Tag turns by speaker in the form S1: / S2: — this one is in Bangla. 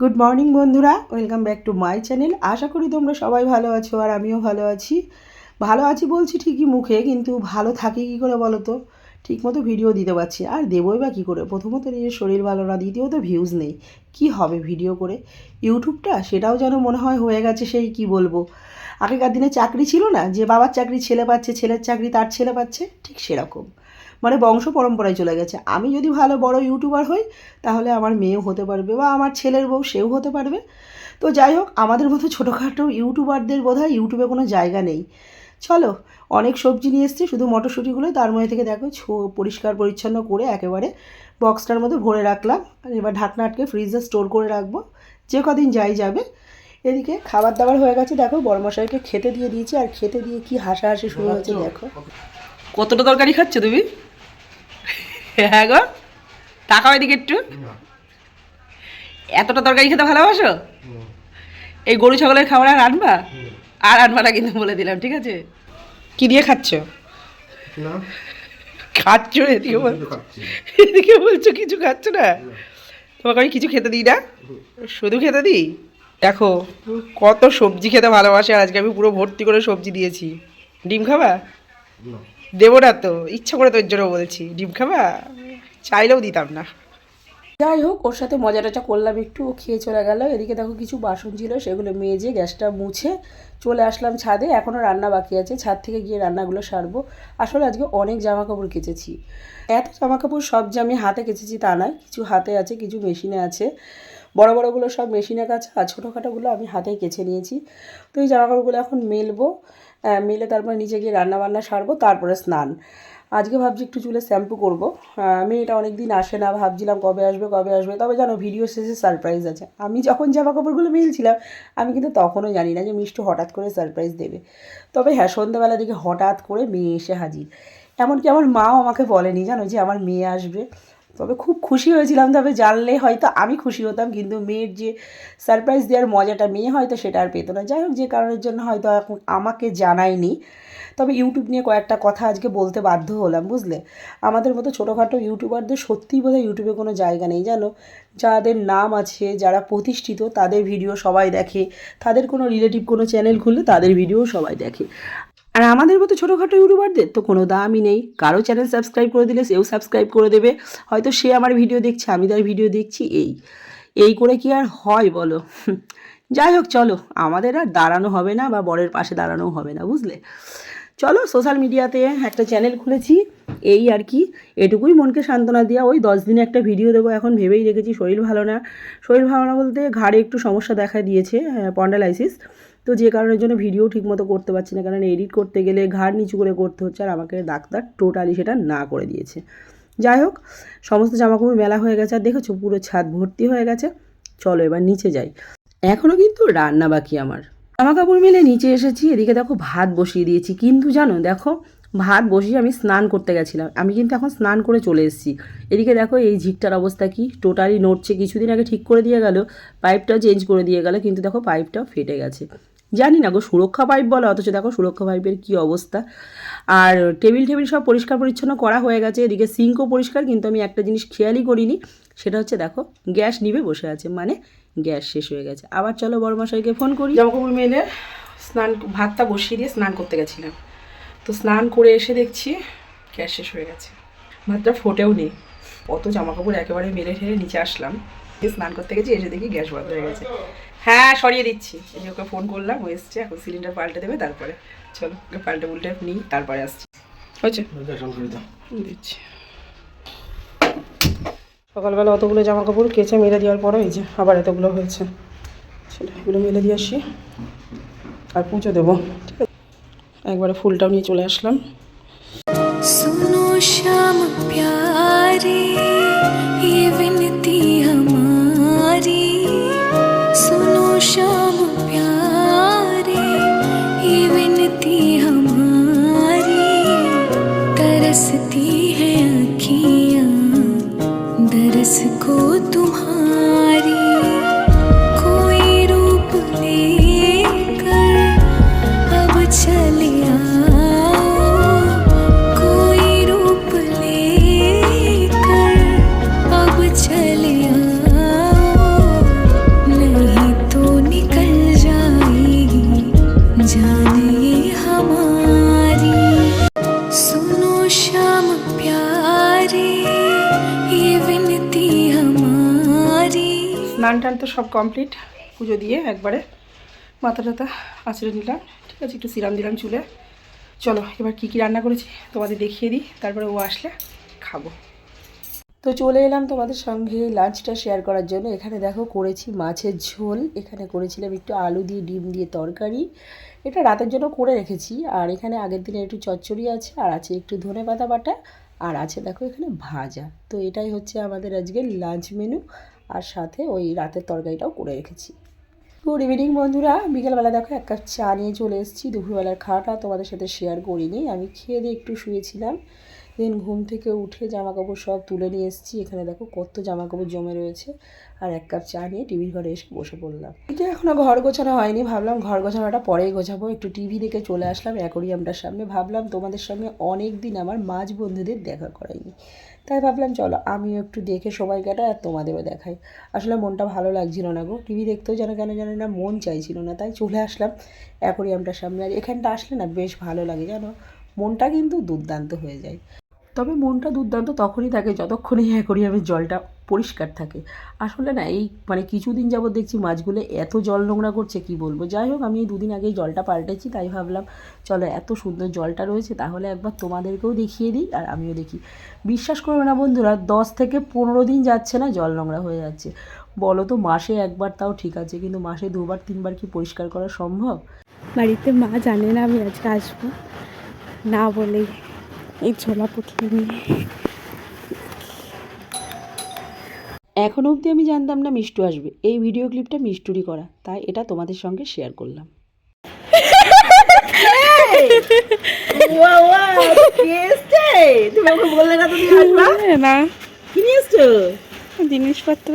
S1: গুড মর্নিং বন্ধুরা। Welcome back to my channel আশা করি তোমরা সবাই ভালো আছো আর আমিও ভালো আছি। ভালো আছি বলছি ঠিকই মুখে, কিন্তু ভালো থাকি কী করে বলো তো? ঠিকমতো ভিডিও দিতে পারছি আর দেবই বা কী করে? প্রথমত নিজের শরীর ভালো না, দ্বিতীয়ত ভিউজ নেই। কি হবে ভিডিও করে? ইউটিউবটা সেটাও যেন মনে হয় হয়ে গেছে সেই, কি বলব? আগেকার দিনে চাকরি ছিল না, যে বাবার চাকরি ছেলে পাচ্ছে, ছেলের চাকরি তার ছেলে পাচ্ছে, ঠিক সেরকম। মানে বংশ পরম্পরায় চলে গেছে। আমি যদি ভালো বড় ইউটিউবার হই তাহলে আমার মেয়েও হতে পারবে বা আমার ছেলের বউ সেও হতে পারবে। তো যাই হোক আমাদের মতো ছোটোখাটো ইউটিউবারদের বোধ হয় ইউটিউবে কোনো জায়গা নেই। চলো অনেক সবজি নিয়ে এসছি শুধু মটরশুঁটিগুলো তার মধ্যে থেকে দেখো ছো- পরিষ্কার পরিচ্ছন্ন করে একেবারে বক্সটার মধ্যে ভরে রাখলাম। আর এবার ঢাকনা আটকে ফ্রিজে স্টোর করে রাখব। যে কদিন যাই যাবে। এদিকে খাবার দাবার হয়ে গেছে দেখো বড়মশাইকে খেতে দিয়ে দিয়েছি। আর খেতে দিয়ে কি হাসাহাসি শুরু হয়েছে দেখো। কতটা তরকারি খাচ্ছ তুমি? হ্যাঁ গো। টাকা এদিকে একটু। এতটা তরকারি খেতে ভালোবাসো? এই গরু ছাগলের খাবার আর আনবা? আর আনবা না কিন্তু বলে দিলাম ঠিক আছে? কি দিয়ে খাচ্ছ? খাচ্ছ এদিকে এদিকে বলছো কিছু খাচ্ছ না? তোমাকে আমি কিছু খেতে দিই না? শুধু খেতে দিই? দেখো কত সবজি খেতে ভালোবাসে আর আজকে আমি পুরো ভর্তি করে সবজি দিয়েছি। ডিম খাবা?
S2: না।
S1: দেবো না তো, ইচ্ছা করে তোর জন্য বলছি। ডিম খাবা? চাইলেও দিতাম না। যাই হোক, ওর সাথে মজা টজা করলাম একটু, ও খেয়ে চলে গেল। এদিকে দেখো কিছু বাসন ছিল, সেগুলো মেজে গ্যাসটা মুছে চলে আসলাম ছাদে। এখনও রান্না বাকি আছে, ছাদ থেকে গিয়ে রান্নাগুলো সারবো। আসলে আজকে অনেক জামা কাপড় কেচেছি। এত জামা কাপড় সব যে আমি হাতে কেচেছি তা নয়, কিছু হাতে আছে, কিছু মেশিনে আছে। বড় বড়গুলো সব মেশিনে কাছে আর ছোটোখাটোগুলো আমি হাতেই কেচে নিয়েছি। তো এই জামা কাপড়গুলো এখন মেলবো মেলে তারপরে নিচে গিয়ে রান্না বান্না সারবো, তারপরে স্নান। আজকে ভাবছি একটু চুলে শ্যাম্পু করব। আমি এটা অনেক দিন আসে না, ভাবছিলাম কবে আসবে কবে আসবে, তবে জানো ভিডিও শেষে সারপ্রাইজ আছে। আমি যখন জামা কাপড়গুলো মেলছিলাম, আমি কিন্তু তখনও জানি না যে মিষ্টি হঠাৎ করে সারপ্রাইজ দেবে। তবে হ্যাঁ সন্ধ্যাবেলা দিকে হঠাৎ করে মেয়ে এসে হাজির। এমনকি আমার মাও আমাকে বলেনি, জানো যে আমার মেয়ে আসবে। তবে খুব খুশি হয়েছিলাম, তবে জানলে হয়তো আমি খুশি হতাম, কিন্তু মেয়ের যে সারপ্রাইজ দেওয়ার মজাটা মেয়ে হয়তো সেটা আর পেতো না। যাই হোক, যে কারণের জন্য হয়তো এখন আমাকে জানায়নি। তবে ইউটিউব নিয়ে কয়েকটা কথা আজকে বলতে বাধ্য হলাম, বুঝলে? আমাদের মতো ছোটোখাটো ইউটিউবারদের সত্যিই বোধহয় ইউটিউবে কোনো জায়গা নেই, জানো? যাদের নাম আছে, যারা প্রতিষ্ঠিত, তাদের ভিডিও সবাই দেখে। তাদের কোনো রিলেটিভ কোনো চ্যানেল খুললে তাদের ভিডিও সবাই দেখে। আর আমাদের মতো ছোটোখাটো ইউটিউবারদের তো কোনো দামই নেই। কারও চ্যানেল সাবস্ক্রাইব করে দিলে সেও সাবস্ক্রাইব করে দেবে। হয়তো সে আমার ভিডিও দেখছে, আমি তার ভিডিও দেখছি, এই। এই করে কি আর হয় বলো? যাই হোক, চলো। আমাদের আর দাঁড়ানো হবে না বা বরের পাশে দাঁড়ানো হবে না, বুঝলে? চলো সোশ্যাল মিডিয়াতে একটা চ্যানেল খুলেছি। এই আর কি। এটুকুই মনকে সান্ত্বনা দেওয়া। ওই দশ দিনে একটা ভিডিও দেবো। এখন ভেবেই রেখেছি শরীর ভালো না। শরীর ভালো না বলতে ঘাড়ে একটু সমস্যা দেখা দিয়েছে পন্ডালাইসিস তো যে কারণের জন্য ভিডিও ঠিকমতো করতে পারছি না কারণ এডিট করতে গেলে ঘাড় নিচু করে করতে হচ্ছে আর আমাকে ডাক্তার টোটালি সেটা না করে দিয়েছে। যাই হোক, সমস্ত জামাকাপড় মেলা হয়ে গেছে আর দেখেছ পুরো ছাদ ভর্তি হয়ে গেছে। চলো এবার নিচে যাই। এখনও কিন্তু রান্না বাকি আমার। জামা কাপড় মেলে নিচে এসেছি, এদিকে দেখো ভাত বসিয়ে দিয়েছি। কিন্তু জানো, দেখো ভাত বসিয়ে আমি স্নান করতে গেছিলাম। আমি কিন্তু এখন স্নান করে চলে এসেছি। এদিকে দেখো এই ঝিকটার অবস্থা কি? টোটালি নড়ছে, কিছুদিন আগে ঠিক করে দিয়ে গেল পাইপটাও চেঞ্জ করে দিয়ে গেল, কিন্তু দেখো পাইপটাও ফেটে গেছে। জানি না গো, সুরক্ষা পাইপ বলে, অথচ দেখো সুরক্ষা পাইপের কি অবস্থা। আর টেবিল টেবিল সব পরিষ্কার পরিচ্ছন্ন করা হয়ে গেছে, এদিকে সিঙ্কও পরিষ্কার, কিন্তু আমি একটা জিনিস খেয়ালই করিনি, সেটা হচ্ছে দেখো, গ্যাস নিবে বসে আছে মানে গ্যাস শেষ হয়ে গেছে। আবার চলো বড় মশাইকে ফোন করি। জামা কাপড় মেলে, স্নান, ভাতটা বসিয়ে দিয়ে স্নান করতে গেছিলাম। তো স্নান করে এসে দেখছি, গ্যাস শেষ হয়ে গেছে। ভাতটা ফোটেও নেই। অত জামা কাপড় একেবারে মেলে ঠেলে নিচে আসলাম। স্নান করতে গেছি, এসে দেখি গ্যাস বন্ধ হয়ে গেছে। হ্যাঁ সরিয়ে দিচ্ছি এই যে ওকে ফোন করলাম ও এসছে এখন সিলিন্ডার পাল্টে দেবে তারপরে চলো ওকে পাল্টে উল্টে নিই তারপরে আসছি হয়েছে
S2: গ্যাস অন করে দাও
S1: দিচ্ছি সকালবেলা অতগুলো জামা কাপড় কেচে মেলে দেওয়ার পরে এই যে আবার এতগুলো হয়েছে সেটা এগুলো মেলে দিয়ে আসি আর পুজো দেবো ঠিক আছে একবারে ফুলটাও নিয়ে চলে আসলাম
S3: सुनो श्याम प्यारे ये विनती
S1: স্নান টান তো সব কমপ্লিট পুজো দিয়ে একবারে মাথা টাথা আঁচড়ে নিলাম। ঠিক আছে, একটু সিরাম দিলাম চুলে। চলো, এবার কী কী রান্না করেছি তোমাদের দেখিয়ে দিই, তারপরে ও আসলে খাব। তো চলে এলাম তোমাদের সঙ্গে লাঞ্চটা শেয়ার করার জন্য। এখানে দেখো, করেছি মাছের ঝোল। এখানে করেছিলাম একটু আলু দিয়ে, ডিম দিয়ে তরকারি। এটা রাতের জন্য করে রেখেছি। আর এখানে আগের দিনে একটু চচ্চড়ি আছে, আর আছে একটু ধনে পাতা বাটা, আর আছে দেখো এখানে ভাজা। তো এটাই হচ্ছে আমাদের আজকের লাঞ্চ মেনু আর সাথে ওই রাতের তরকারিটাও করে রেখেছি। গুড ইভিনিং বন্ধুরা, বিকেলবেলা দেখো এক কাপ চা নিয়ে চলে এসেছি। দুপুরবেলার খাওয়াটা তোমাদের সাথে শেয়ার করিনি। আমি খেয়ে দিয়ে একটু শুয়েছিলাম। দেন ঘুম থেকে উঠে জামা কাপড় সব তুলে নিয়ে এসেছি। এখানে দেখো কত জামা কাপড় জমে রয়েছে। আর এক কাপ চা নিয়ে টিভির ঘরে এসে বসে পড়লাম। এটা এখনও ঘর গোছানো হয়নি, ভাবলাম ঘর গোছানোটা পরেই গোছাবো। একটু টিভি দেখে চলে আসলাম অ্যাকোরিয়ামটার সামনে। ভাবলাম তোমাদের সঙ্গে অনেক দিন আমার মাছ বন্ধুদের দেখা করাইনি। তাই ভাবলাম চলো আমিও একটু দেখে সবাই কাটা আর তোমাদেরও দেখাই। আসলে মনটা ভালো লাগছিল না গো। টিভি দেখতেও যেন কেন জানি না মন চাইছিল না। তাই চলে আসলাম অ্যাকোরিয়ামটার সামনে। আর এখানটা আসলে না বেশ ভালো লাগে জানো? মনটা কিন্তু দুর্দান্ত হয়ে যায়। তবে মনটা দুর্দান্ত তখনই থাকে যতক্ষণ এই অ্যাকোরিয়ামের জলটা পরিষ্কার থাকে। আসলে না, এই মানে কিছুদিন যাবত দেখছি মাছগুলো এত জল নোংরা করছে, কি বলব? যাই হোক, আমি এই দুদিন আগেই জলটা পাল্টেছি, তাই ভাবলাম, চলো এত সুন্দর জলটা রয়েছে, তাহলে একবার তোমাদেরকেও দেখিয়ে দিই আর আমিও দেখি। বিশ্বাস করবে না বন্ধুরা, দশ থেকে পনেরো দিন যাচ্ছে না জল নোংরা হয়ে যাচ্ছে। বলো তো, মাসে একবার তাও ঠিক আছে, কিন্তু মাসে দুবার, তিনবার কি পরিষ্কার করা সম্ভব?
S4: বাড়িতে মা জানে না আমি আজকে আসব। না বলেই এই ছোলা পুতলি নিয়ে।
S1: এখন অবধি আমি জানতাম না মিষ্টু আসবে। এই ভিডিও ক্লিপটা মিষ্টুরই করা। তাই এটা তোমাদের সঙ্গে শেয়ার করলাম।
S4: জিনিসপত্র।